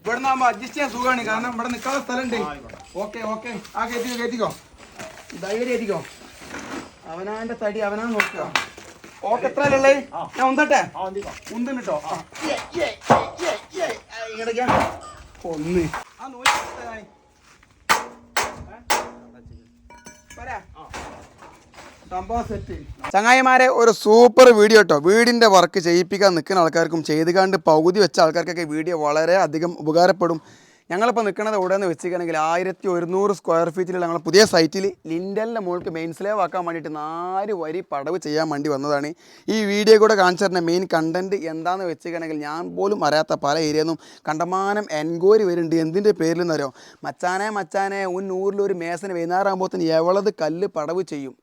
ഇവിടെ നിന്നാകുമ്പോ അഡ്ജസ്റ്റ് ചെയ്യാൻ സുഖമാണ് കാരണം ഇവിടെ നിൽക്കാനുള്ള സ്ഥലമുണ്ട്. Okay okay. ആ കയറ്റിക്കോ കയറ്റിക്കോ ധൈര്യം കയറ്റിക്കോ അവനാന്റെ തടി അവനാ നോക്കുക. ഓക്കെ എത്ര അല്ലേ ഞാൻ ഉന്തട്ടെ? ഉന്തും കിട്ടോ ഒന്ന്. ആ നൂൽ എടുത്തേ കാണി. ഏ? പോരാ? സംഭവം സെറ്റ് ചങ്ങായിമാരെ ഒരു സൂപ്പർ വീഡിയോ കേട്ടോ വീടിന്റെ വർക്ക് ചെയ്യിപ്പിക്കാൻ നിൽക്കുന്ന ആൾക്കാർക്കും ചെയ്ത് കണ്ട് പകുതി വെച്ച ആൾക്കാർക്കൊക്കെ വീഡിയോ വളരെ അധികം ഉപകാരപ്പെടും. ഞങ്ങളിപ്പോൾ നിൽക്കുന്നത് നിന്ന് വെച്ചിരിക്കുകയാണെങ്കിൽ ആയിരത്തി ഒരുന്നൂറ് സ്ക്വയർ ഫീറ്റിലുള്ള ഞങ്ങളുടെ പുതിയ സൈറ്റിൽ ലിൻഡലിന്റെ മുകൾക്ക് മെയിൻ സ്ലേവ് ആക്കാൻ വേണ്ടിയിട്ട് നാല് വരി പടവ് ചെയ്യാൻ വേണ്ടി വന്നതാണ്. ഈ വീഡിയോ കൂടെ കാണിച്ചു തരുന്ന മെയിൻ കണ്ടന്റ് എന്താണെന്ന് വെച്ചിരിക്കുകയാണെങ്കിൽ ഞാൻ പോലും അറിയാത്ത പല ഏരിയയിൽ നിന്നും കണ്ടമാനം എൻക്വയറി വരുന്നുണ്ട്. എന്തിന്റെ പേരിൽ നിന്നറിയോ മച്ചാനെ മച്ചാനെ ഉൻ നൂറിലൊരു മേസന് വൈകുന്നേരം ആകുമ്പോഴത്തേന് എവളത് കല്ല് പടവ് ചെയ്യും?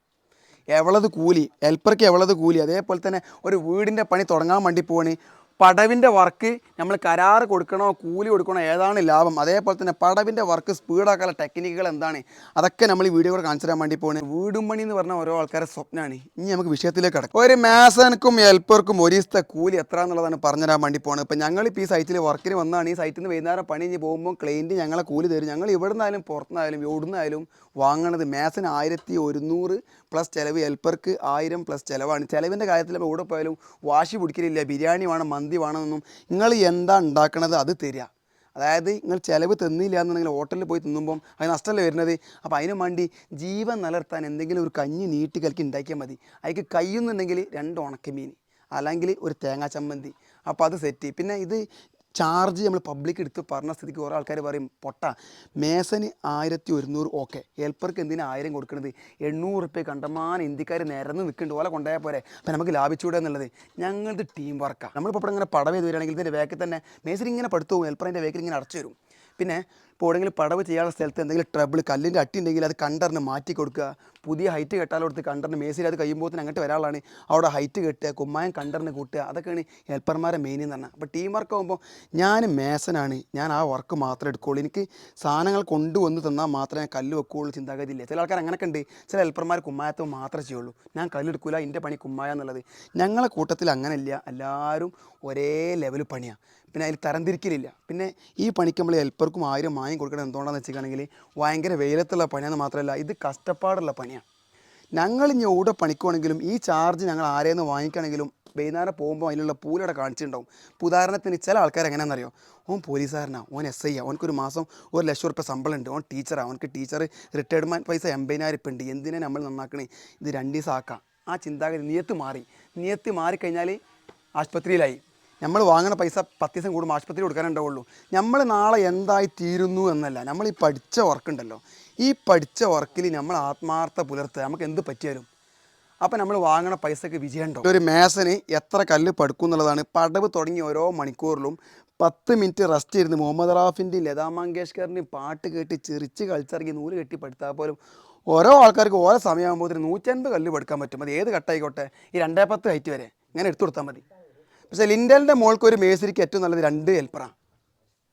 എവളത് കൂലി ഹെൽപ്പർക്ക് എവളത് കൂലി അതേപോലെ തന്നെ ഒരു വീടിന്റെ പണി തുടങ്ങാൻ വേണ്ടി പോവാണ്. പടവിന്റെ വർക്ക് നമ്മൾ കരാറ് കൊടുക്കണോ കൂലി കൊടുക്കണോ ഏതാണ് ലാഭം? അതേപോലെ തന്നെ പടവിന്റെ വർക്ക് സ്പീഡാക്കാനുള്ള ടെക്നിക്കുകൾ എന്താണ്? അതൊക്കെ നമ്മൾ ഈ വീഡിയോ കാണിച്ചു തരാൻ വേണ്ടി പോകുന്നത് വീടും പണി എന്ന് പറഞ്ഞാൽ ഓരോ ആൾക്കാരെ സ്വപ്നമാണ് ഇനി നമുക്ക് വിഷയത്തിലേക്ക് കിടക്കും. ഒരു മേസനക്കും ഹെൽപ്പർക്കും ഒരു കൂലി എത്ര എന്നുള്ളതാണ് പറഞ്ഞു തരാൻ വേണ്ടി പോകുന്നത് ഇപ്പം ഞങ്ങൾ ഇപ്പോൾ ഈ സൈറ്റിൽ വർക്കിന് വന്നാണ്. ഈ സൈറ്റിൽ നിന്ന് വൈകുന്നേരം പണി കഴിഞ്ഞ് പോകുമ്പോൾ ക്ലൈന്റ് ഞങ്ങളെ കൂലി തരും. ഞങ്ങൾ ഇവിടെ നിന്നായാലും പുറത്തുനിന്നായാലും എവിടുന്നായാലും വാങ്ങണത് മേസന് ആയിരത്തി ഒരുന്നൂറ് പ്ലസ് ചിലവ് ഹെൽപ്പർക്ക് ആയിരം പ്ലസ് ചിലവാണ്. ചിലവിന്റെ കാര്യത്തിൽ എവിടെ പോയാലും വാശി പിടിക്കലില്ല. ബിരിയാണി വേണം വേണമെന്നൊന്നും നിങ്ങൾ എന്താ ഉണ്ടാക്കണത് അത് തരിക. അതായത് നിങ്ങൾ ചിലവ് തന്നില്ല എന്നുണ്ടെങ്കിൽ ഹോട്ടലിൽ പോയി തിന്നുമ്പം അത് നഷ്ടമല്ലേ വരുന്നത്? അപ്പോൾ അതിനു വേണ്ടി ജീവൻ നിലർത്താൻ എന്തെങ്കിലും ഒരു കഞ്ഞി നീട്ടി കലക്കി ഉണ്ടാക്കിയാൽ മതി. അതിക്ക് കയ്യുന്നുണ്ടെങ്കിൽ രണ്ട് ഉണക്കമീൻ അല്ലെങ്കിൽ ഒരു തേങ്ങാ ചമ്മന്തി. അപ്പോൾ അത് സെറ്റ് പിന്നെ ഇത് ചാർജ് നമ്മൾ പബ്ലിക് എടുത്ത് പറഞ്ഞ സ്ഥിതിക്ക് കുറേ ആൾക്കാർ പറയും പൊട്ട മേസന് ആയിരത്തി ഒരുന്നൂറ് ഓക്കെ. ഹെൽപ്പർക്ക് എന്തിനാ ആയിരം കൊടുക്കുന്നത് എണ്ണൂറ് റുപ്യ കണ്ടമാനം ഇന്ത്യക്കാർ നിരന്ന് നിൽക്കുന്നുണ്ട്. ഓല കൊണ്ടുപോയാൽ പോരെ. അപ്പം നമുക്ക് ലാഭിച്ചുകൂടെ എന്നുള്ളത് ഞങ്ങളുടെ ടീം വർക്കാണ് നമ്മളിപ്പോൾ ഇങ്ങനെ പടവ് ചെയ്ത് വരികയാണെങ്കിൽ ഇതിന്റെ വേക്കിൽ തന്നെ മേസരി ഇങ്ങനെ പടുത്തു പോകും. ഹെൽപ്പറിന്റെ വേക്കിൽ ഇങ്ങനെ അടച്ചു വരും. പിന്നെ ഇപ്പോൾ എവിടെയെങ്കിലും പടവ് ചെയ്യാനുള്ള സ്ഥലത്ത് എന്തെങ്കിലും ട്രബിൾ കല്ലിന്റെ അട്ടി ഉണ്ടെങ്കിൽ അത് കണ്ടറിന് മാറ്റി കൊടുക്കുക. പുതിയ ഹൈറ്റ് കെട്ടാലോടത്ത് കണ്ടറിന് മേസിൽ അത് കഴിയുമ്പോൾ അങ്ങോട്ട് വരാളാണ് അവിടെ ഹൈറ്റ് കെട്ടുക കുമ്മായം കണ്ടറിന് കൂട്ടുക അതൊക്കെയാണ് ഹെൽപ്പർമാരെ മെയിൻ എന്ന് പറഞ്ഞാൽ. അപ്പോൾ ടീം വർക്ക് ആകുമ്പോൾ ഞാൻ മേസനാണ് ഞാൻ ആ വർക്ക് മാത്രമേ എടുക്കുകയുള്ളൂ. എനിക്ക് സാധനങ്ങൾ കൊണ്ടുവന്ന് തന്നാൽ മാത്രമേ ഞാൻ കല്ല് വെക്കുകയുള്ളൂ ചിന്താഗതി ഇല്ല ചില ആൾക്കാർ അങ്ങനെയൊക്കെ ഉണ്ട്. ചില ഹെൽപ്പർമാർ കുമ്മായത്തോ മാത്രമേ ചെയ്യുള്ളൂ. ഞാൻ കല്ലെടുക്കില്ല എന്റെ പണി കുമ്മായ എന്നുള്ളത്. ഞങ്ങളെ കൂട്ടത്തിൽ അങ്ങനെ ഇല്ല എല്ലാവരും ഒരേ ലെവൽ പണിയാണ് പിന്നെ അതിൽ തരംതിരിക്കലില്ല. പിന്നെ ഈ പണിക്ക് നമ്മൾ ഹെൽപ്പർക്കും ആയിരം വാങ്ങി കൊടുക്കണം എന്തുകൊണ്ടാണെന്ന് വെച്ചിട്ടുണ്ടെങ്കിൽ ഭയങ്കര വെയിലത്തുള്ള പണിയാന്ന് മാത്രമല്ല ഇത് കഷ്ടപ്പാടുള്ള പണിയാണ് ഞങ്ങൾ ഇനി എവിടെ പണിക്കുവാണെങ്കിലും ഈ ചാർജ് ഞങ്ങൾ ആരെയെന്ന് വാങ്ങിക്കുകയാണെങ്കിലും വൈകുന്നേരം പോകുമ്പോൾ അതിലുള്ള പൂലവിടെ കാണിച്ചിട്ടുണ്ടാവും. ഉദാഹരണത്തിന് ചില ആൾക്കാർ എങ്ങനെയാണെന്നറിയോ? ഓൻ പോലീസുകാരനാണ് ഓൻ എസ് ഐ ഒരു മാസം ഒരു ലക്ഷം റുപ്യ ശമ്പളം ഉണ്ട് ഓൻ ടീച്ചറാണ് ഓനക്ക് ടീച്ചർ റിട്ടയർമെന്റ് പൈസ എൺപതിനായിരം ഇപ്പം ഉണ്ട് എന്തിനാ നമ്മൾ നന്നാക്കണേ? ഇത് രണ്ട് ദിവസം ആക്കാം. ആ ചിന്താഗതി നിയത്ത് മാറി. നിയത്ത് മാറിക്കഴിഞ്ഞാൽ ആശുപത്രിയിലായി. നമ്മൾ വാങ്ങുന്ന പൈസ പത്ത് ദിവസം കൂടുമ്പോൾ ആശുപത്രി കൊടുക്കാനുണ്ടാവുള്ളൂ. നമ്മൾ നാളെ എന്തായി തീരുന്നു എന്നല്ല നമ്മൾ ഈ പഠിച്ച വർക്ക് ഉണ്ടല്ലോ ഈ പഠിച്ച വർക്കിൽ നമ്മൾ ആത്മാർത്ഥ പുലർത്തുക. നമുക്ക് എന്ത് പറ്റിയാലും. അപ്പം നമ്മൾ വാങ്ങണ പൈസക്ക് വിജയമുണ്ടോ? ഒരു മേസന് എത്ര കല്ല് പടുക്കും എന്നുള്ളതാണ് പടവ് തുടങ്ങി ഓരോ മണിക്കൂറിലും പത്ത് മിനിറ്റ് റെസ്റ്റ് ഇരുന്ന് മുഹമ്മദ് റാഫിന്റെയും ലതാ മങ്കേഷ്കറിന്റെയും പാട്ട് കേട്ട് ചിരിച്ച് കളിച്ചിറങ്ങി നൂൽ കെട്ടി പഠിത്താൽ പോലും ഓരോ ആൾക്കാർക്ക് ഓരോ സമയമാകുമ്പോൾ നൂറ്റൻപത് കല്ല് പടുക്കാൻ പറ്റും. അത് ഏത് കട്ടായിക്കോട്ടെ ഈ രണ്ടേ പത്ത് ഹൈറ്റ് വരെ. ഇങ്ങനെ എടുത്തു കൊടുത്താൽ മതി. പക്ഷേ ലിൻഡലിന്റെ മോൾക്ക് ഒരു മേസരിക്ക് ഏറ്റവും നല്ലത് രണ്ട് ഹെൽപ്പറാണ്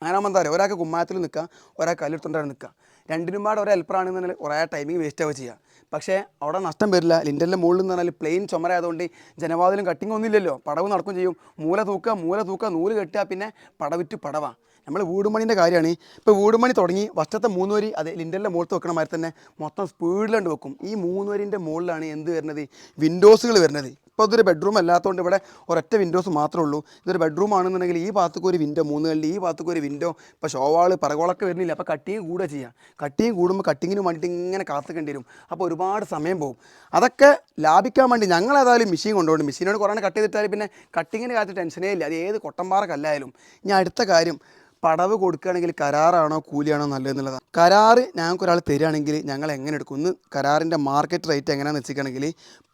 അങ്ങനെ എന്താ ഒരാൾക്ക് കുമ്മായത്തിൽ നിൽക്കുക ഒരാൾക്ക് കല്ലെടുത്തുകൊണ്ടാണ് നിൽക്കുക. രണ്ടിനും പാടെ ഒരു ഹെൽപ്പറാണെന്നുണ്ടെങ്കിൽ കുറേ ടൈമിംഗ് വേസ്റ്റ് ആവുക ചെയ്യുക പക്ഷേ അവിടെ നഷ്ടം വരില്ല. ലിൻഡലിന്റെ മുകളിൽ നിന്ന് പറഞ്ഞാൽ പ്ലെയിൻ ചുമരായതുകൊണ്ട് ജനവാതിലും കട്ടിങ് ഒന്നുമില്ലല്ലോ പടവ് നടക്കും ചെയ്യും. മൂല തൂക്കുക മൂല തൂക്കുക നൂൽ കെട്ടുക പിന്നെ പടവിറ്റ് പടവാ. നമ്മൾ വീടുമണിന്റെ കാര്യമാണ്. ഇപ്പോൾ വീടുമണി തുടങ്ങി വർഷത്തെ മൂന്ന് വരി അതെ ലിൻഡലിന്റെ മുകളിൽ വെക്കണ മാതിരി തന്നെ മൊത്തം സ്പീഡിലുണ്ട് വെക്കും. ഈ മൂന്ന് വരിന്റെ മുകളിലാണ് എന്ത് വരുന്നത്? വിൻഡോസുകൾ വരുന്നത്. ഇപ്പോൾ ഇതൊരു ബെഡ്റൂം അല്ലാത്തതുകൊണ്ട് ഇവിടെ ഒരൊറ്റ വിൻഡോസ് മാത്രമേ ഉള്ളൂ. ഇതൊരു ബെഡ്റൂം ആണെന്നുണ്ടെങ്കിൽ ഈ ഭാഗത്തേക്ക് ഒരു വിൻഡോ മൂന്ന് ഈ ഭാഗത്തേക്ക് ഒരു വിൻഡോ ഇപ്പോൾ ഷോവാൾ പറകോളൊക്കെ വരുന്നില്ല. അപ്പോൾ കട്ടിങ് കൂടുക ചെയ്യാം. കട്ടിങ് കൂടുമ്പോൾ കട്ടിങ്ങിന് വേണ്ടിയിട്ട് ഇങ്ങനെ കാത്തുക്കേണ്ടി വരും. അപ്പോൾ ഒരുപാട് സമയം പോകും. അതൊക്കെ ലാഭിക്കാൻ വേണ്ടി ഞങ്ങൾ ഏതായാലും മെഷീൻ കൊണ്ടുപോകും മെഷീനോട് കുറേ കട്ട് ചെയ്തിട്ടാൽ പിന്നെ കട്ടിങ്ങിന് കാര്യത്തിൽ ടെൻഷനേ ഇല്ല. അത് ഏത് കൊട്ടമ്പാറ കല്ലായാലും. ഇനി അടുത്ത കാര്യം. പടവ് കൊടുക്കുകയാണെങ്കിൽ കരാറാണോ കൂലിയാണോ നല്ലതെന്നുള്ളതാണ്. കരാറ് ഞങ്ങൾക്ക് ഒരാൾ തരികയാണെങ്കിൽ ഞങ്ങൾ എങ്ങനെ എടുക്കും? കരാറിന്റെ മാർക്കറ്റ് റേറ്റ് എങ്ങനെയാണെന്ന് വെച്ചിട്ടുണ്ടെങ്കിൽ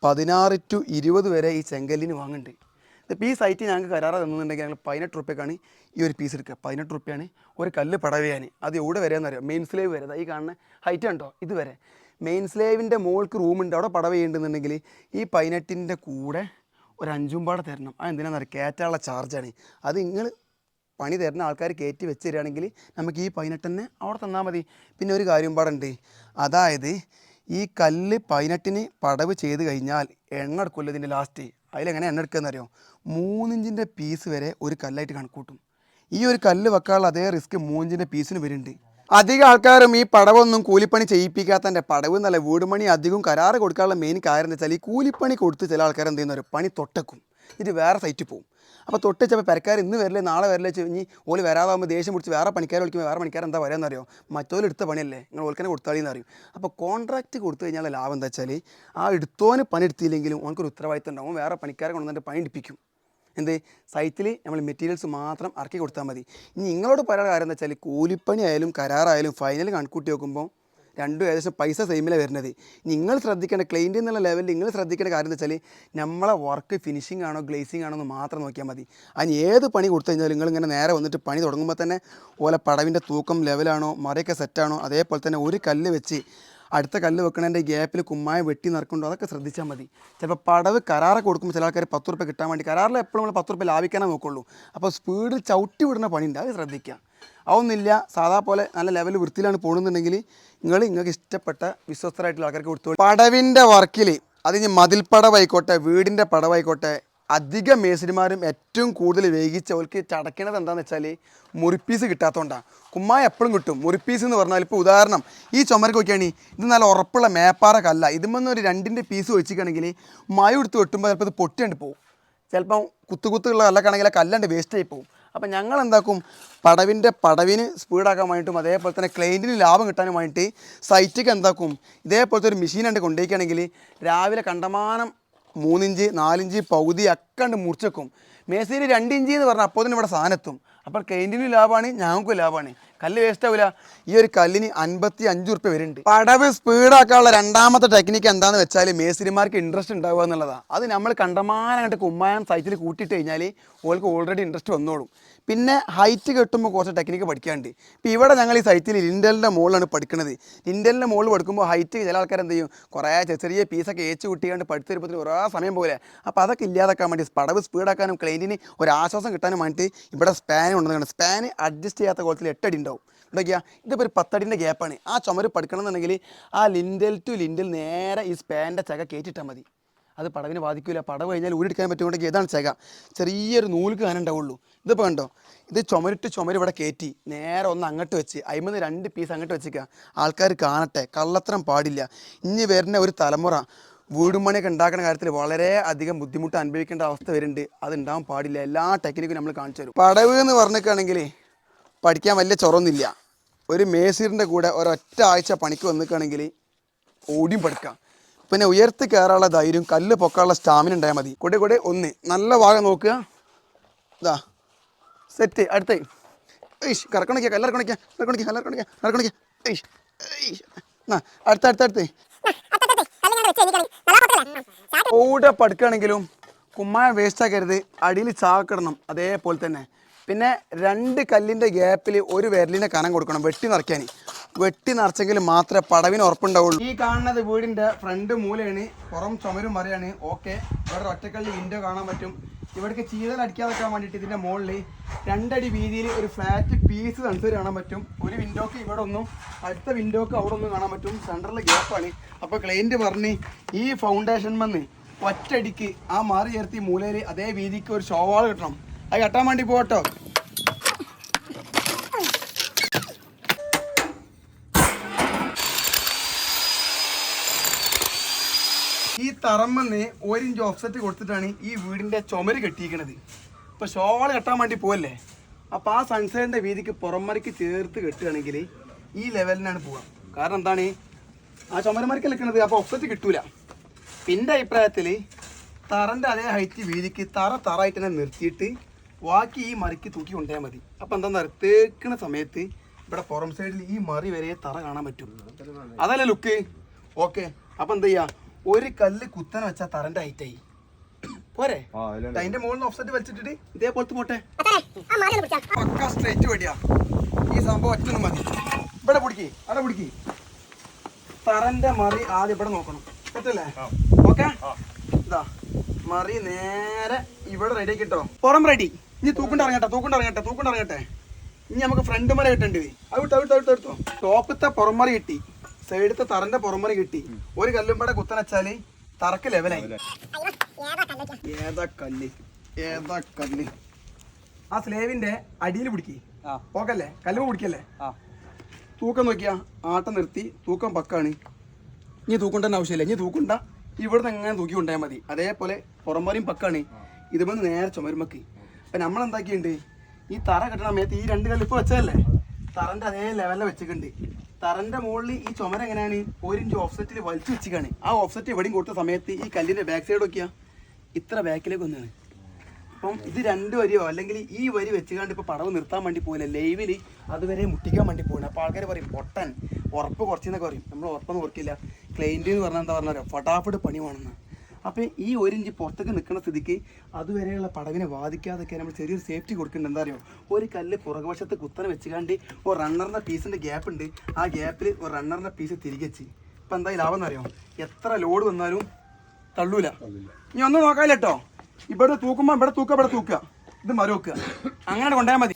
പതിനാറ് ടു ഇരുപത് വരെ ഈ ചെങ്കല്ലിന് വാങ്ങുന്നുണ്ട്. ഇപ്പോൾ ഈ സൈറ്റ് ഞങ്ങൾക്ക് കരാറ് തന്നിട്ടുണ്ടെങ്കിൽ ഞങ്ങൾ പതിനെട്ട് റുപ്യക്കാണ് ഈ ഒരു പീസ് എടുക്കുക. പതിനെട്ട് റുപ്യാണ് ഒരു കല്ല് പടവയാണ്. അത് എവിടെ വരെയെന്ന് അറിയാം മെയിൻ സ്ലേവ് വരെ. ഈ കാണുന്ന ഹൈറ്റ് ഉണ്ടോ ഇതുവരെ മെയിൻ സ്ലേവിന്റെ മോൾക്ക് റൂമുണ്ട് അവിടെ പടവ ചെയ്യുന്നുണ്ടെന്നുണ്ടെങ്കിൽ ഈ പതിനെട്ടിന്റെ കൂടെ ഒരു അഞ്ചും പാടെ തരണം. അത് എന്തിനാണെന്ന് അറിയാം കയറ്റാനുള്ള ചാർജാണ് അത് നിങ്ങൾ പണി തരുന്ന ആൾക്കാർ കയറ്റി വെച്ച് തരികയാണെങ്കിൽ നമുക്ക് ഈ പതിനെട്ട് തന്നെ അവിടെ തന്നാൽ മതി. പിന്നെ ഒരു കാര്യം പാടുണ്ട്. അതായത് ഈ കല്ല് പതിനെട്ടിന് പടവ് ചെയ്ത് കഴിഞ്ഞാൽ എണ്ണ എടുക്കുമല്ലോ ഇതിന്റെ ലാസ്റ്റ് അതിലെങ്ങനെ എണ്ണ എടുക്കുക അറിയോ? മൂന്നിഞ്ചിന്റെ പീസ് വരെ ഒരു കല്ലായിട്ട് കണക്കൂട്ടും. ഈ ഒരു കല്ല് വെക്കാനുള്ള അതേ റിസ്ക് മൂന്നിഞ്ചിന്റെ പീസിന് വരുന്നുണ്ട്. അധികം ആൾക്കാരും ഈ പടവൊന്നും കൂലിപ്പണി ചെയ്യിപ്പിക്കാത്തതിന്റെ പടവ് എന്നല്ല വീട് പണി അധികം കരാറ് കൊടുക്കാനുള്ള മെയിൻ കാര്യം എന്ന് വെച്ചാൽ ഈ കൂലിപ്പണി കൊടുത്ത് ചില ആൾക്കാർ എന്ത് ചെയ്യുന്നവർ പണി തൊട്ടക്കും. ഇത് വേറെ സൈറ്റിൽ പോകും അപ്പോൾ തൊട്ടിച്ചപ്പോൾ പെരക്കാർ ഇന്ന് വരില്ലേ നാളെ വരില്ലേ ഇനി ഓൽ വരാതാകുമ്പോൾ ദേഷ്യം പിടിച്ച് വേറെ പണിക്കാരെ വിളിക്കുമ്പോൾ വേറെ പണിക്കാർ എന്താ പറയുക അറിയോ? മറ്റോൽ എടുത്ത പണിയല്ലേ നിങ്ങൾ ഓൽക്കനെ കൊടുത്താളി എന്ന് അറിയും. അപ്പോൾ കോൺട്രാക്റ്റ് കൊടുത്തു കഴിഞ്ഞാൽ ലാഭം എന്താ വെച്ചാൽ ആ എടുത്തോന് പണി എടുത്തില്ലെങ്കിലും ഓനക്കൊരു ഉത്തരവാദിത്തം ഉണ്ടാവും. വേറെ പണിക്കാരെ കൊണ്ടുവന്നിട്ട് പണി എടുപ്പിക്കും എന്ത്? സൈറ്റിൽ നമ്മൾ മെറ്റീരിയൽസ് മാത്രം ഇറക്കി കൊടുത്താൽ മതി. ഇനി നിങ്ങളോട് പറയാൻ കാര്യം എന്താ വെച്ചാൽ കൂലിപ്പണി ആയാലും കരാറായാലും ഫൈനൽ കണക്കൂട്ടി നോക്കുമ്പോൾ രണ്ടും ഏകദേശം പൈസ സെയിമിലാണ് വരുന്നത്. നിങ്ങൾ ശ്രദ്ധിക്കേണ്ട ക്ലൈന്റ് എന്നുള്ള ലെവലിൽ നിങ്ങൾ ശ്രദ്ധിക്കേണ്ട കാര്യം എന്ന് വെച്ചാൽ നമ്മളെ വർക്ക് ഫിനിഷിംഗ് ആണോ ഗ്ലേസിംഗ് ആണോ എന്ന് മാത്രം നോക്കിയാൽ മതി. അതിന് ഏത് പണി കൊടുത്തു കഴിഞ്ഞാൽ നിങ്ങൾ ഇങ്ങനെ നേരെ വന്നിട്ട് പണി തുടങ്ങുമ്പോൾ തന്നെ ഓലെ പടവിന്റെ തൂക്കം ലെവലാണോ മറയൊക്കെ സെറ്റാണോ അതേപോലെ തന്നെ ഒരു കല്ല് വെച്ച് അടുത്ത കല്ല് വെക്കണതിന്റെ ഗ്യാപ്പിൽ കുമ്മായ വെട്ടി നിറക്കുന്നുണ്ടോ അതൊക്കെ ശ്രദ്ധിച്ചാൽ മതി. ചിലപ്പോൾ പടവ് കരാറ് കൊടുക്കുമ്പോൾ ചില ആൾക്കാർ പത്ത് റുപ്യ കിട്ടാൻ വേണ്ടി കരാറിൽ എപ്പോഴും നമ്മൾ പത്ത് റുപ്യ ലാഭിക്കാനേ നോക്കുള്ളൂ. അപ്പോൾ സ്പീഡിൽ ചവിട്ടി വിടുന്ന പണിയുണ്ട് അത് ശ്രദ്ധിക്കുക അതൊന്നുമില്ല. സാധാ പോലെ നല്ല ലെവൽ വൃത്തിയിലാണ് പോകുന്നുണ്ടെങ്കിൽ നിങ്ങൾ നിങ്ങൾക്ക് ഇഷ്ടപ്പെട്ട വിശ്വസ്തരായിട്ടുള്ള ആൾക്കാർക്ക് കൊടുത്തു പടവിന്റെ വർക്കിൽ അത് ഇനി മതിൽപ്പടവായിക്കോട്ടെ വീടിന്റെ പടവായിക്കോട്ടെ അധിക മേസരിമാരും ഏറ്റവും കൂടുതൽ വേഗിച്ച് അവർക്ക് ചടക്കണത് എന്താണെന്ന് വെച്ചാൽ മുറിപ്പീസ് കിട്ടാത്തതുകൊണ്ടാണ് കുമ്മായ എപ്പോഴും കിട്ടും. മുറിപ്പീസ് എന്ന് പറഞ്ഞാൽ ഇപ്പോൾ ഉദാഹരണം ഈ ചുമരക്ക് നോക്കിയാണ് ഇത് നല്ല ഉറപ്പുള്ള മേപ്പാറ കല്ല ഇതുമെന്ന് ഒരു രണ്ടിന്റെ പീസ് വെച്ചിട്ടാണെങ്കിൽ മഴ എടുത്ത് വെട്ടുമ്പോൾ ചിലപ്പോൾ ഇത് പൊട്ടിയുണ്ട് പോകും ചിലപ്പം കുത്തുകുത്തുള്ള കല്ലൊക്കെ ആണെങ്കിൽ ആ കല്ലണ്ട് വേസ്റ്റ് ആയി പോകും അപ്പം ഞങ്ങൾ എന്താക്കും പടവിന്റെ പടവിന് സ്പീഡാക്കാൻ വേണ്ടിയിട്ടും അതേപോലെ തന്നെ ക്ലൈന്റിന് ലാഭം കിട്ടാനും വേണ്ടിയിട്ട് സൈറ്റിക്ക് എന്താക്കും? ഇതേപോലത്തെ ഒരു മെഷീൻ ഉണ്ട് കൊണ്ടുപോയിക്കുകയാണെങ്കിൽ രാവിലെ കണ്ടമാനം മൂന്നിഞ്ച് നാലിഞ്ച് പകുതി ഒക്കെ ഉണ്ട് മുറിച്ചേക്കും. മേസയിൽ രണ്ട് ഇഞ്ച് എന്ന് പറഞ്ഞാൽ അപ്പോൾ തന്നെ ഇവിടെ സാധനത്തും അപ്പോൾ ക്ലൈന്റിനും ലാഭമാണ് ഞങ്ങൾക്കും ലാഭമാണ്. കല്ല് വേസ്റ്റ് ആവില്ല ഈ ഒരു കല്ലിന് അൻപത്തി അഞ്ച് ഉറുപ്പ്യ വരുന്നുണ്ട്. പടവ് സ്പീഡാക്കാനുള്ള രണ്ടാമത്തെ ടെക്നിക്ക് എന്താണെന്ന് വെച്ചാൽ മേസ്തിരിമാർക്ക് ഇൻട്രസ്റ്റ് ഉണ്ടാവുക എന്നുള്ളതാണ് അത് നമ്മൾ കണ്ടമാനം കണ്ട് കുമ്മായം സൈറ്റിൽ കൂട്ടിയിട്ട് കഴിഞ്ഞാൽ ഓൾക്ക് ഓൾറെഡി ഇൻട്രസ്റ്റ് വന്നോളും. പിന്നെ ഹൈറ്റ് കെട്ടുമ്പോൾ കുറച്ച് ടെക്നിക്ക് പഠിക്കാനുണ്ട്. ഇപ്പോൾ ഇവിടെ ഞങ്ങൾ ഈ സൈറ്റിൽ ലിൻഡലിന്റെ മുകളിലാണ് പഠിക്കുന്നത് ലിൻഡലിന്റെ മുകളിൽ പഠിക്കുമ്പോൾ ഹൈറ്റ് ചില ആൾക്കാർ എന്ത് ചെയ്യും? കുറേ ചെറിയ പീസൊക്കെ ഏച്ച് കുട്ടിയാണ്ട് പഠിച്ച് തരുമ്പോൾ കുറേ സമയം പോലെ. അപ്പോൾ അതൊക്കെ ഇല്ലാതാക്കാൻ വേണ്ടി പടവ് സ്പീഡാക്കാനും ക്ലൈന്റിന് ഒരു ആശ്വാസം കിട്ടാനും വേണ്ടിയിട്ട് ഇവിടെ സ്പാൻ ഉണ്ടെന്നാണ് സ്പാൻ അഡ്ജസ്റ്റ് ചെയ്യാത്ത കോലത്തിൽ എട്ടടി ഉണ്ടാവും. എന്തൊക്കെയാ? ഇതിപ്പോൾ ഒരു പത്തടിന്റെ ഗ്യാപ്പാണ് ആ ചുമര് പഠിക്കണമെന്നുണ്ടെങ്കിൽ ആ ലിൻഡൽ ടു ലിൻഡൽ നേരെ ഈ സ്പാന്റെ ചക കയറ്റിയിട്ടാൽ മതി. അത് പടവിനെ ബാധിക്കില്ല പടവ് കഴിഞ്ഞാൽ ഊരിടിക്കാൻ പറ്റുമെങ്കിൽ ഏതാണ് ചക? ചെറിയൊരു നൂൽക്ക് കാനം ഉണ്ടാവുള്ളൂ. ഇതിപ്പോൾ കണ്ടോ? ഇത് ചുമരിട്ട് ചുമര് ഇവിടെ കയറ്റി നേരെ ഒന്ന് അങ്ങോട്ട് വെച്ച് അയിമന്ന് രണ്ട് പീസ് അങ്ങോട്ട് വെച്ചേക്കുക ആൾക്കാർ കാണട്ടെ കള്ളത്തരം പാടില്ല. ഇനി വരുന്ന ഒരു തലമുറ വീടും പണിയൊക്കെ ഉണ്ടാക്കുന്ന കാര്യത്തിൽ വളരെ അധികം ബുദ്ധിമുട്ട് അനുഭവിക്കേണ്ട അവസ്ഥ വരുന്നുണ്ട്. അത് ഉണ്ടാവാൻ പാടില്ല. എല്ലാ ടെക്നിക്കും നമ്മൾ കാണിച്ചു തരും. പടവ് എന്ന് പറഞ്ഞിട്ടാണെങ്കിൽ പഠിക്കാൻ വലിയ ചൊറൊന്നുമില്ല. ഒരു മേസീറിന്റെ കൂടെ ഒരൊറ്റ ആഴ്ച പണിക്ക് വന്നിക്കുകയാണെങ്കിൽ ഓടിയും പഠിക്കാം. പിന്നെ ഉയർത്തി കയറാനുള്ള ധൈര്യം കല്ല് പൊക്കാനുള്ള സ്റ്റാമിന ഉണ്ടായാൽ മതി. കൂടെ കൂടെ ഒന്ന്. നല്ല ഭാഗം നോക്കുക. ഇതാ. സെറ്റ് അടുത്തേ. ഏയ്ഷ് കറക്കണിക്കുക കല്ലറക്കണിക്ക കറക്കണിക്ക കല്ലറക്കണിക്ക കറക്കണിക്ക ഏയ്ഷ് ഏയ്ഷ് എന്നാ അടുത്ത അടുത്ത അടുത്ത. കൂടെ പഠിക്കുകയാണെങ്കിലും കുമ്മായ വേസ്റ്റ് ആക്കരുത്. അടിയിൽ ചാക്കിടണം അതേപോലെ തന്നെ. പിന്നെ രണ്ട് കല്ലിന്റെ ഗ്യാപ്പിൽ ഒരു വിരലിന്റെ കനം കൊടുക്കണം വെട്ടി നിറയ്ക്കാൻ. വെട്ടി നിറച്ചെങ്കിൽ മാത്രമേ പടവിന് ഉറപ്പുണ്ടാവുള്ളൂ. ഈ കാണുന്നത് വീടിന്റെ ഫ്രണ്ട് മൂലയാണ്. പുറം ചുമരും മറിയാണ് ഓക്കെ ഇവിടെ ഒറ്റക്കല്ല് വിൻഡോ കാണാൻ പറ്റും. ഇവിടേക്ക് ചീതൽ അടിക്കാതെക്കാൻ വേണ്ടിയിട്ട് ഇതിന്റെ മുകളിൽ രണ്ടടി വീതിയിൽ ഒരു ഫ്ലാറ്റ് പീസ് കൺസിഡർ കാണാൻ പറ്റും. ഒരു വിൻഡോക്ക് ഇവിടെ ഒന്നും അടുത്ത വിൻഡോക്ക് അവിടെ ഒന്നും കാണാൻ പറ്റും. സെന്ററിൽ ഗ്യാപ്പാണ് അപ്പോൾ ക്ലൈന്റ് പറഞ്ഞ് ഈ ഫൗണ്ടേഷൻ വന്ന് ഒറ്റടിക്ക് ആ മാറി ചേർത്തി മൂലയിൽ അതേ വീതിക്ക് ഒരു ഷോവാൾ കിട്ടണം. അത് കെട്ടാൻ വേണ്ടി പോകട്ടോ തറമെന്ന് ഒരിഞ്ച് ഓഫ്സെറ്റ് കൊടുത്തിട്ടാണ് ഈ വീടിന്റെ ചുമര് കെട്ടിയിരിക്കണത്. ഇപ്പോൾ ഷോൾ കെട്ടാൻ വേണ്ടി പോവല്ലേ? അപ്പോൾ ആ സൺസൈഡിന്റെ വീതിക്ക് പുറമറിക്ക് ചേർത്ത് കെട്ടുകയാണെങ്കിൽ ഈ ലെവലിനാണ് പോവുക. കാരണം എന്താണ്? ആ ചുമരമരക്ക് നിൽക്കുന്നത് അപ്പോൾ ഓഫ്സെറ്റ് കിട്ടൂല. പിന്നെ അഭിപ്രായത്തിൽ തറന്റെ അതേ ഹൈറ്റ് വീതിക്ക് തറ തറായിട്ട് തന്നെ നിർത്തിയിട്ട് ബാക്കി ഈ മറിക്ക് തൂക്കി കൊണ്ടുപോയാൽ മതി. അപ്പോൾ എന്താ തേക്കണ സമയത്ത് ഇവിടെ പുറം സൈഡിൽ ഈ മറി വരെ തറ കാണാൻ പറ്റും. അതല്ലേ ലുക്ക് ഓക്കെ അപ്പോൾ എന്താ ചെയ്യാ? ഒരു കല്ല് കുത്തന വെച്ചാൽ തറന്റെ ഹൈറ്റായി പോരെ? അതിന്റെ മുകളിൽ ഓഫ്സെറ്റ് വെച്ചിട്ട് ഇതേപോലത്തെ പോട്ടെ. പക്ക സ്ട്രൈറ്റ് വടിയാ. ഈ സംഭവം ഒറ്റ മതി. ഇവിടെ പിടിക്കി അവിടെ പിടിക്കി. തറന്റെ മറി ആദ്യം ഇവിടെ നോക്കണം. പറ്റല്ലേ ഓക്കെ? ഇതാ മറി നേരെ ഇവിടെ റെഡി ആക്കി കിട്ടോ പുറം റെഡി ഇനി തൂക്കുണ്ട് ഇറങ്ങട്ടെ തൂക്കുണ്ട് ഇറങ്ങട്ടെ തൂക്കുണ്ട് ഇറങ്ങട്ടെ. ഇനി നമുക്ക് ഫ്രണ്ട് മറി കിട്ടേണ്ടി അത് വിട്ടോ വിട്ടോ വിട്ടോ എടുത്തോ ടോപ്പത്തെ പുറമറി കിട്ടി. സൈഡത്തെ തറന്റെ പുറമറി കിട്ടി. ഒരു കല്ലും പട കുത്തനച്ചാൽ തറക്ക് ലെവലായി ഏതാ കല്ല്? ഏതാ കല്ല്? ആ സ്ലേവിന്റെ അടിയിൽ പിടിക്കേ. ഓക്കല്ലേ കല്ലുമ്പ് പിടിക്കല്ലേ? തൂക്കം നോക്കിയാ ആട്ടം നിർത്തി തൂക്കം പക്കാണ്. ഇനി തൂക്കണ്ടേണ്ട ആവശ്യമില്ല. ഇനി തൂക്കണ്ട. ഇവിടുന്ന് എങ്ങനെ തൂക്കി കൊണ്ടാൽ മതി. അതേപോലെ പുറംപറയും പക്കാണ്. ഇതുപോലെ നേരെ ചുമരുമക്ക് അപ്പൊ നമ്മൾ എന്താക്കിയിട്ടുണ്ട് ഈ തറ കെട്ടണ സമയത്ത് ഈ രണ്ട് കല്ല് ഇപ്പൊ വെച്ചതല്ലേ? തറന്റെ അതേ ലെവലിൽ വെച്ചിട്ടുണ്ട്. തറന്റെ മുകളിൽ ഈ ചുമര എങ്ങനെയാണ്? ഒരു ഇഞ്ച് ഓഫ്സെറ്റിൽ വലിച്ചു വെച്ചിക്കാണ്. ആ ഓഫ്സെറ്റ് എവിടെയും കൊടുത്ത സമയത്ത് ഈ കല്ലിന്റെ ബാക്ക് സൈഡ് നോക്കിയാ? ഇത്ര ബാക്കിലേക്ക് ഒന്നാണ് അപ്പം ഇത് രണ്ട് വരിയോ? അല്ലെങ്കിൽ ഈ വരി വെച്ചുകൊണ്ട് ഇപ്പൊ പടവ് നിർത്താൻ വേണ്ടി പോകില്ല ലൈവിൽ അതുവരെ മുട്ടിക്കാൻ വേണ്ടി പോകില്ല അപ്പൊ ആൾക്കാർ പറയും പൊട്ടൻ ഉറപ്പ് കുറച്ചെന്നൊക്കെ പറയും. നമ്മൾ ഉറപ്പൊന്നും കുറക്കില്ല ക്ലൈന്റ് എന്ന് പറഞ്ഞാൽ എന്താ പറഞ്ഞാൽ ഫടാഫട് പണി വേണമെന്ന് അപ്പൊ ഈ ഒരു ഇഞ്ച് പുറത്തേക്ക് നിൽക്കുന്ന സ്ഥിതിക്ക് അതുവരെയുള്ള പടവിനെ ബാധിക്കാതൊക്കെ നമ്മൾ ചെറിയൊരു സേഫ്റ്റി കൊടുക്കേണ്ടത് എന്താ അറിയോ? ഒരു കല്ല് പുറകുവശത്ത് കുത്തനെ വെച്ചുകാണ്ട് ഒരു റണ്ണറിന്റെ പീസിന്റെ ഗ്യാപ്പ് ഉണ്ട്. ആ ഗ്യാപ്പിൽ ഒരു റണ്ണറിന്റെ പീസ് തിരികെ വെച്ച്. ഇപ്പം എന്താ ലാഭം എന്നറിയോ എത്ര ലോഡ് വന്നാലും തള്ളൂല. ഇനി ഒന്നും നോക്കാമല്ലോ കേട്ടോ ഇവിടെ തൂക്കുമ്പോൾ ഇവിടെ തൂക്കുക ഇവിടെ തൂക്കുക. ഇത് മരവെക്കുക. അങ്ങനെ കൊണ്ടുപോയാൽ മതി.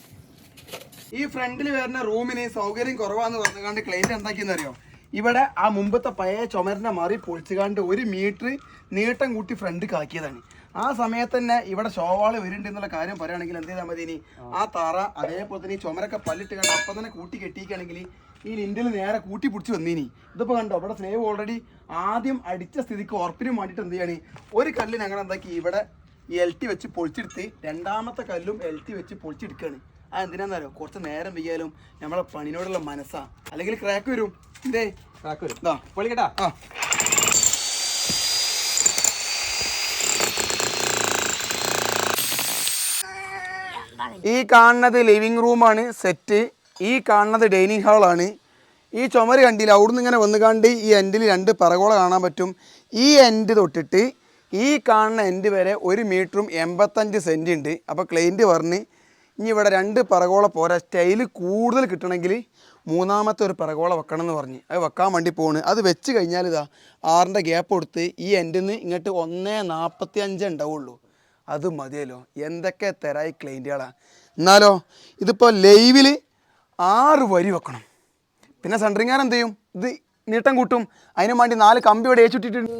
ഈ ഫ്രണ്ടിൽ വരുന്ന റൂമിന് സൗകര്യം കുറവാന്ന് പറഞ്ഞുകൊണ്ട് ക്ലൈന്റ് എന്താക്കിയെന്ന് അറിയോ? ഇവിടെ ആ മുമ്പത്തെ പഴയ ചുമരിനെ മാറി പൊളിച്ചുകാണ്ട് ഒരു മീറ്റർ നീട്ടം കൂട്ടി ഫ്രണ്ട് കാക്കിയതാണ്. ആ സമയത്ത് തന്നെ ഇവിടെ ശോവാൾ വരുന്നുണ്ട് എന്നുള്ള കാര്യം പറയുകയാണെങ്കിൽ എന്ത് ചെയ്താൽ മതി ഇനി? ആ തറ അതേപോലെ തന്നെ ഈ ചുമരൊക്കെ പല്ലിട്ട് കണ്ട് അപ്പം തന്നെ കൂട്ടി കെട്ടിക്കുകയാണെങ്കിൽ ഈ ലിൻഡിൽ നേരെ കൂട്ടി പിടിച്ച് വന്നിനി. ഇതിപ്പോൾ കണ്ടോ ഇവിടെ സ്നേവ് ഓൾറെഡി ആദ്യം അടിച്ച സ്ഥിതിക്ക് ഉറപ്പിനും വേണ്ടിയിട്ട് എന്ത് ചെയ്യാണ്? ഒരു കല്ല് ഞങ്ങൾ എന്താക്കി? ഇവിടെ എൽ ടി വെച്ച് പൊളിച്ചെടുത്ത് രണ്ടാമത്തെ കല്ലും എൽ ടി വെച്ച് പൊളിച്ചെടുക്കുകയാണ്. ആ എന്തിനാന്നറിയോ കുറച്ച് നേരം വെയ്യാലും നമ്മളെ പണിനോടുള്ള മനസ്സാ. അല്ലെങ്കിൽ ക്രാക്ക് വരും. ഇതേ. ക്രാക്ക് വരും. ഇതാ പൊളിക്കട്ടാ. ആ. ഈ കാണുന്നത് ലിവിങ് റൂമാണ് സെറ്റ് ഈ കാണുന്നത് ഡൈനിങ് ഹാളാണ് ഈ ചുമര് കണ്ടില്ല അവിടുന്ന് ഇങ്ങനെ വന്ന് കണ്ട് ഈ എൻഡിൽ രണ്ട് പറകോള കാണാൻ പറ്റും. ഈ എൻഡ് തൊട്ടിട്ട് ഈ കാണുന്ന എൻഡ് വരെ ഒരു മീറ്ററും എൺപത്തഞ്ച് സെന്റ് ഉണ്ട്. അപ്പോൾ ക്ലൈന്റ് പറഞ്ഞ് ഇനി ഇവിടെ രണ്ട് പറകോള പോരാ. സ്റ്റൈൽ കൂടുതൽ കിട്ടണമെങ്കിൽ മൂന്നാമത്തെ ഒരു പറകോള വെക്കണം എന്ന് പറഞ്ഞ്. അത് വെക്കാൻ വേണ്ടി പോണ് അത് വെച്ച് കഴിഞ്ഞാൽ ഇതാ ആറിന്റെ ഗ്യാപ്പ് കൊടുത്ത് ഈ എൻഡിൽ നിന്ന് ഇങ്ങോട്ട് ഒന്നേ നാൽപ്പത്തി അഞ്ച് ഉണ്ടാവുള്ളൂ. അത് മതിയല്ലോ. എന്തൊക്കെ തരായി ക്ലൈന്റുകളാണ് എന്നാലോ ഇതിപ്പോൾ ലൈവിൽ ആറ് വരി വെക്കണം. പിന്നെ സെൻട്രിങ്ങാരെന്ത് ചെയ്യും? ഇത് നീട്ടം കൂട്ടും. അതിനു വേണ്ടി നാല് കമ്പി ഇവിടെ ഏച്ചുട്ടിട്ടുണ്ട്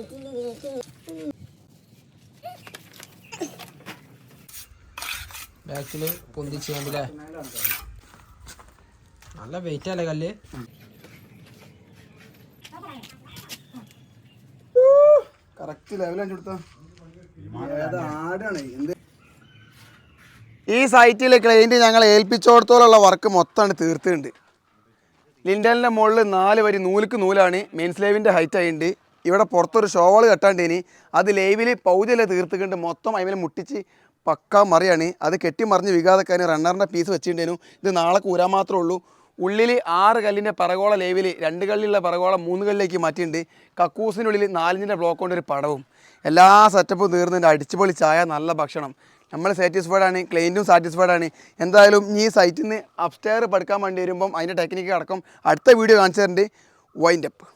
ബാക്കിൽ പൊന്തിച്ച് കണ്ടില്ലേ നല്ല വെയിറ്റ് അല്ലേ കല്ല്? കറക്റ്റ് കൊടുത്ത. ഈ സൈറ്റിൽ ക്ലൈന്റ് ഞങ്ങൾ ഏൽപ്പിച്ചോടത്തോളമുള്ള വർക്ക് മൊത്തമാണ് തീർത്തിട്ടുണ്ട്. ലിൻഡലിന്റെ മുകളിൽ നാല് വരി നൂലുക്ക് നൂലാണ് മെയിൻ സ്ലേവിന്റെ ഹൈറ്റ് ആയിട്ടുണ്ട് ഇവിടെ പുറത്തൊരു ഷോവാൾ കെട്ടാണ്ടേനി അത് ലൈവിൽ പൗതിയല്ല തീർത്തുകൊണ്ട് മൊത്തം അതിൽ മുട്ടിച്ച് പക്ക മറിയാണ്. അത് കെട്ടി മറിഞ്ഞ് വികാതെക്കാൻ റണ്ണറിന്റെ പീസ് വെച്ചിട്ടുണ്ടേനു. ഇത് നാളെ കൂരാൻ മാത്രമേ ഉള്ളൂ. ഉള്ളിൽ ആറ് കല്ലിന്റെ പറകോള ലേവിൽ രണ്ട് കല്ലിലുള്ള പറകോള മൂന്ന് കല്ലിലേക്ക് മാറ്റിയിട്ടുണ്ട്. കക്കൂസിനുള്ളിൽ നാലിഞ്ചിന്റെ ബ്ലോക്ക് കൊണ്ട് ഒരു പടവും. എല്ലാ സെറ്റപ്പും തീർന്നിട്ട് അടിച്ചുപൊളി ചായ നല്ല ഭക്ഷണം. നമ്മൾ സാറ്റിസ്ഫൈഡ് ആണ്. ക്ലൈന്റും സാറ്റിസ്ഫൈഡ് ആണ്. എന്തായാലും ഈ സൈറ്റിൽ നിന്ന് അപ്സ്റ്റെയർ പഠിക്കാൻ വേണ്ടി വരുമ്പം അതിന്റെ ടെക്നിക്ക് അടക്കം അടുത്ത വീഡിയോ കാണിച്ചു തരുന്നുണ്ട് വൈൻഡപ്പ്